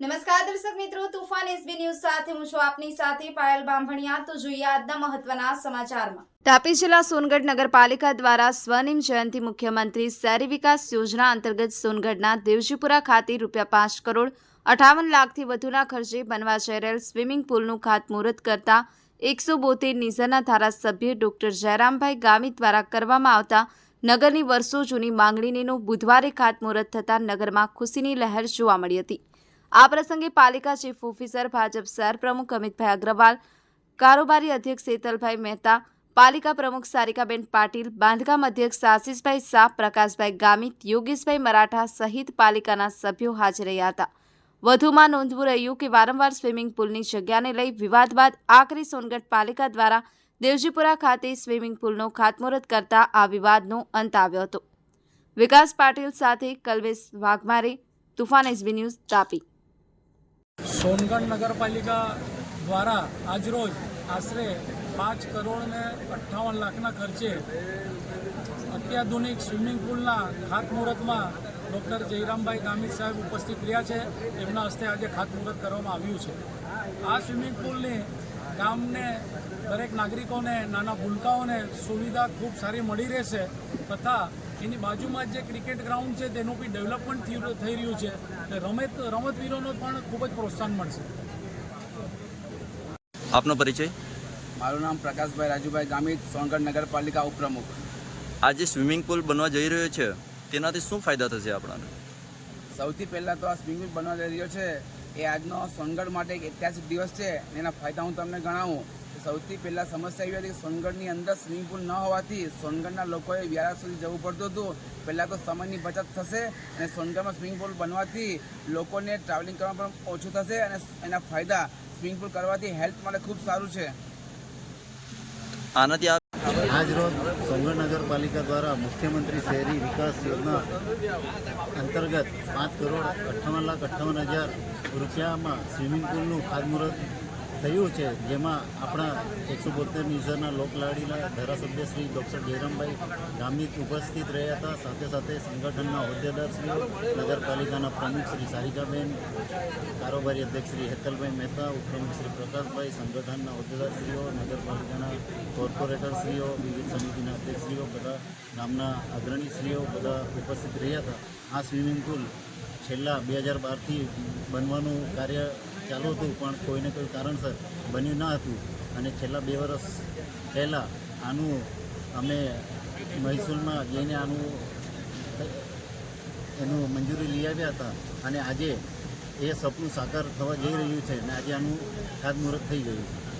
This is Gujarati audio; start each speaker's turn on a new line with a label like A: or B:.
A: નમસ્કાર દર્શક મિત્રો, તુફાન એસબી ન્યૂઝ સાથે હું છું આપની સાથે પાયલ બાંભણિયા. તો જોઈએ આજના મહત્વના સમાચારમાં. તાપી જિલ્લા સોનગઢ નગરપાલિકા દ્વારા સ્વનિમ જયંતિ મુખ્યમંત્રી શહેરી વિકાસ યોજના અંતર્ગત સોનગઢના દેવજીપુરા ખાતે રૂપિયા પાંચ કરોડ અઠાવન લાખથી વધુના ખર્ચે બનવા જઈ રહેલ સ્વિમિંગ પુલનું ખાતમુહૂર્ત કરતા એકસો બોતેર નિઝરના ધારાસભ્ય ડોક્ટર જયરામભાઈ ગામી દ્વારા કરવામાં આવતા નગરની વર્ષો જૂની માંગણીનું બુધવારે ખાતમુહૂર્ત થતાં નગરમાં ખુશીની લહેર જોવા મળી હતી. આ પ્રસંગે પાલિકા ચીફ ઓફિસર, ભાજપ સરપ્રમુખ પ્રમુખ અમિતભાઈ અગ્રવાલ, કારોબારી અધ્યક્ષ શેતલભાઈ મહેતા, પાલિકા પ્રમુખ સારિકાબેન પાટીલ, બાંધકામ અધ્યક્ષ આશીષભાઈ શાહ, પ્રકાશભાઈ ગામિત, યોગેશભાઈ મરાઠા સહિત પાલિકાના સભ્યો હાજર રહ્યા હતા. વધુમાં નોંધવું રહ્યું કે વારંવાર સ્વિમિંગ પુલની જગ્યાને લઈ વિવાદ બાદ આખરી સોનગઢ પાલિકા દ્વારા દેવજીપુરા ખાતે સ્વિમિંગ પુલનો ખાતમુહૂર્ત કરતા આ વિવાદનો અંત આવ્યો હતો. વિકાસ પાટીલ સાથે કલ્વેશ વાઘમારે, તુફાન એસબી ન્યૂઝ તાપી.
B: સોનગઢ નગરપાલિકા દ્વારા આજરોજ આશરે પાંચ કરોડ ને અઠ્ઠાવન લાખના ખર્ચે અત્યાધુનિક સ્વિમિંગ પુલના ખાતમુહૂર્તમાં ડૉક્ટર જયરામભાઈ ગામિત સાહેબ ઉપસ્થિત રહ્યા છે. એમના હસ્તે આજે ખાતમુહૂર્ત કરવામાં આવ્યું છે. આ સ્વિમિંગ પુલની ગામને દરેક નાગરિકોને, નાના ભૂલકાઓને સુવિધા ખૂબ સારી મળી રહેશે તથા એની બાજુમાં જે ક્રિકેટ ગ્રાઉન્ડ છે તેનું બી ડેવલપમેન્ટ થઈ રહ્યું- થઈ રહ્યું છે. એટલે રમત રમતવીરોનો પણ ખૂબ જ પ્રોત્સાહન મળશે.
C: આપનો પરિચય?
D: મારું નામ પ્રકાશભાઈ રાજુભાઈ ગામિત સોનગઢ નગરપાલિકા ઉપપ્રમુખ.
C: આ જે સ્વિમિંગ પુલ બનવા જઈ રહ્યો છે. તેનાથી શું ફાયદા થશે આપણાને?
D: સૌથી પહેલાં તો આ સ્વિમિંગ પુલ બનવા જઈ રહ્યો છે. એ આજનો સોનગઢ માટે એક ઐતિહાસિક દિવસ છે એના ફાયદા હું તમને ગણાવું. સૌથી પહેલાં સમસ્યા એવી હતી કે સોનગઢની અંદર સ્વિમિંગ પુલ ન હોવાથી સોનગઢના લોકોએ વ્યારા સુધી જવું પડતું હતું. પહેલાં તો સમયની બચત થશે અને સોનગઢમાં સ્વિમિંગ પુલ બનવાથી લોકોને ટ્રાવેલિંગ કરવામાં પણ ઓછું થશે અને એના ફાયદા સ્વિમિંગ પુલ કરવાથી હેલ્થ માટે ખૂબ સારું છે.
C: આનાથી આ
E: આજ રોજ સોનગઢ નગરપાલિકા દ્વારા મુખ્યમંત્રી શહેરી વિકાસ યોજના અંતર્ગત પાંચ કરોડ અઠ્ઠાવન લાખ અઠ્ઠાવન હજાર રૂપિયામાં સ્વિમિંગ પુલનું ખાતમુહૂર્ત થયું છે, જેમાં આપણા એકસો બોતેર નિઝરના લોકલાડીના ધારાસભ્ય શ્રી ડૉક્ટર જયરામભાઈ ગામિત ઉપસ્થિત રહ્યા હતા. સાથે સાથે સંગઠનના હોદ્દેદારશ્રીઓ નગરપાલિકાના પ્રમુખ શ્રી સારિકાબેન, કારોબારી અધ્યક્ષ શ્રી હેતલભાઈ મહેતા, ઉપપ્રમુખ શ્રી પ્રકાશભાઈ, સંગઠનના હોદ્દેદારશ્રીઓ નગરપાલિકાના કોર્પોરેટરશ્રીઓ વિવિધ સમિતિના અધ્યક્ષશ્રીઓ બધા ગામના અગ્રણીશ્રીઓ બધા ઉપસ્થિત રહ્યા હતા. આ સ્વિમિંગ પુલ છેલ્લા બે હજાર બારથી બનવાનું કાર્ય ચાલુ હતું, પણ કોઈને કોઈ કારણસર બન્યું ન હતું. અને છેલ્લા બે વર્ષ પહેલાં આનું અમે મહેસૂલમાં જઈને આનું એનું મંજૂરી લઈ આવ્યા હતા. અને આજે એ સપનું સાકાર થવા જઈ રહ્યું છે અને આજે આનું ખાતમુહૂર્ત થઈ ગયું છે.